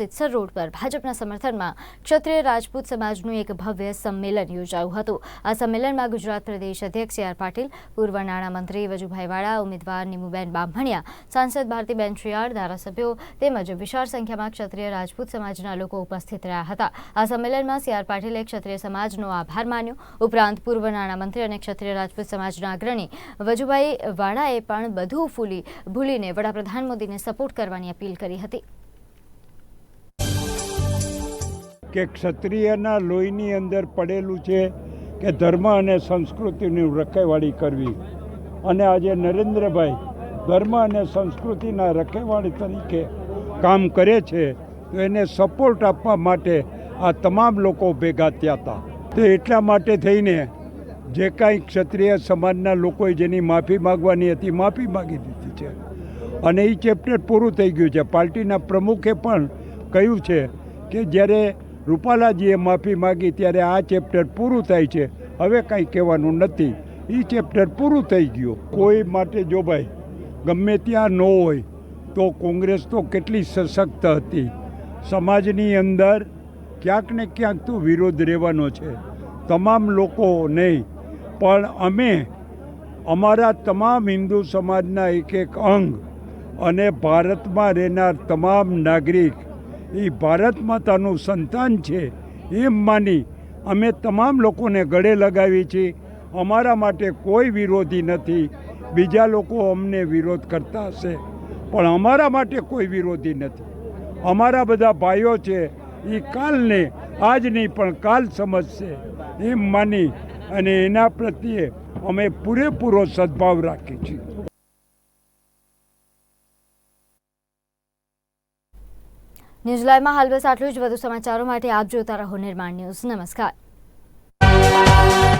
સિત્સર road પર ભાજપના સમર્થનમાં ક્ષત્રિય રાજપૂત સમાજનું એક ભવ્ય સંમેલન યોજાયું હતું. આ સંમેલનમાં ગુજરાત પ્રદેશ અધ્યક્ષ સી આર પાટીલ, પૂર્વ નાણામંત્રી વજુભાઈ વાળા, ઉમેદવાર નીમુબેન બામભણિયા સાંસદ ભારતીબેન શ્રીયાળ, ધારાસભ્યો તેમજ વિશાળ સંખ્યામાં ક્ષત્રિય રાજપૂત સમાજના લોકો ઉપસ્થિત રહ્યા હતા. આ સંમેલનમાં સી આર પાટીલે ક્ષત્રિય સમાજનો આભાર માન્યો. ઉપરાંત પૂર્વ નાણામંત્રી અને ક્ષત્રિય રાજપૂત સમાજના અગ્રણી વજુભાઈ વાળાએ પણ બધું ફૂલી ભૂલીને વડાપ્રધાન મોદીને સપોર્ટ કરવાની અપીલ કરી હતી. કે ક્ષત્રિયના લોહીની અંદર પડેલું છે કે ધર્મ અને સંસ્કૃતિની રખેવાળી કરવી. અને આજે નરેન્દ્રભાઈ ધર્મ અને સંસ્કૃતિના રખેવાળી તરીકે કામ કરે છે, તો એને સપોર્ટ આપવા માટે આ તમામ લોકો ભેગા થયા હતા. તો એટલા માટે થઈને જે કાંઈ ક્ષત્રિય સમાજના લોકોએ જેની માફી માગવાની હતી, માફી માગી દીધી છે. અને એ ચેપ્ટર પૂરું થઈ ગયું છે. પાર્ટીના પ્રમુખે પણ કહ્યું છે કે જ્યારે રૂપાલાજીએ માફી માગી ત્યારે આ ચેપ્ટર પૂરું થાય છે. હવે કાંઈ કહેવાનું નથી. એ ચેપ્ટર પૂરું થઈ ગયું. કોઈ માટે જો ભાઈ, ગમે ત્યાં ન હોય, તો કોંગ્રેસ તો કેટલી સશક્ત હતી. સમાજની અંદર ક્યાંક ને ક્યાંક તો વિરોધ રહેવાનો છે. તમામ લોકો નહીં. પણ અમે, અમારા તમામ હિન્દુ સમાજના એક એક અંગ અને ભારતમાં રહેનાર તમામ નાગરિક એ ભારત માતાનું સંતાન છે, એમ માની અમે તમામ લોકોને ગળે લગાવી છીએ અમારા માટે કોઈ વિરોધી નથી. બીજા લોકો અમને વિરોધ કરતા હશે, પણ અમારા માટે કોઈ વિરોધી નથી. અમારા બધા ભાઈઓ છે, એ કાલને આજ નહીં પણ કાલ સમજશે, એમ માની અને એના પ્રત્યે અમે પૂરેપૂરો સદભાવ રાખીએ છીએ. ન્યૂઝલાઇવમાં હાલ બસ આટલું જ. વધુ સમાચારો માટે આપ જોતા રહો નિર્માણ ન્યૂઝ. નમસ્કાર.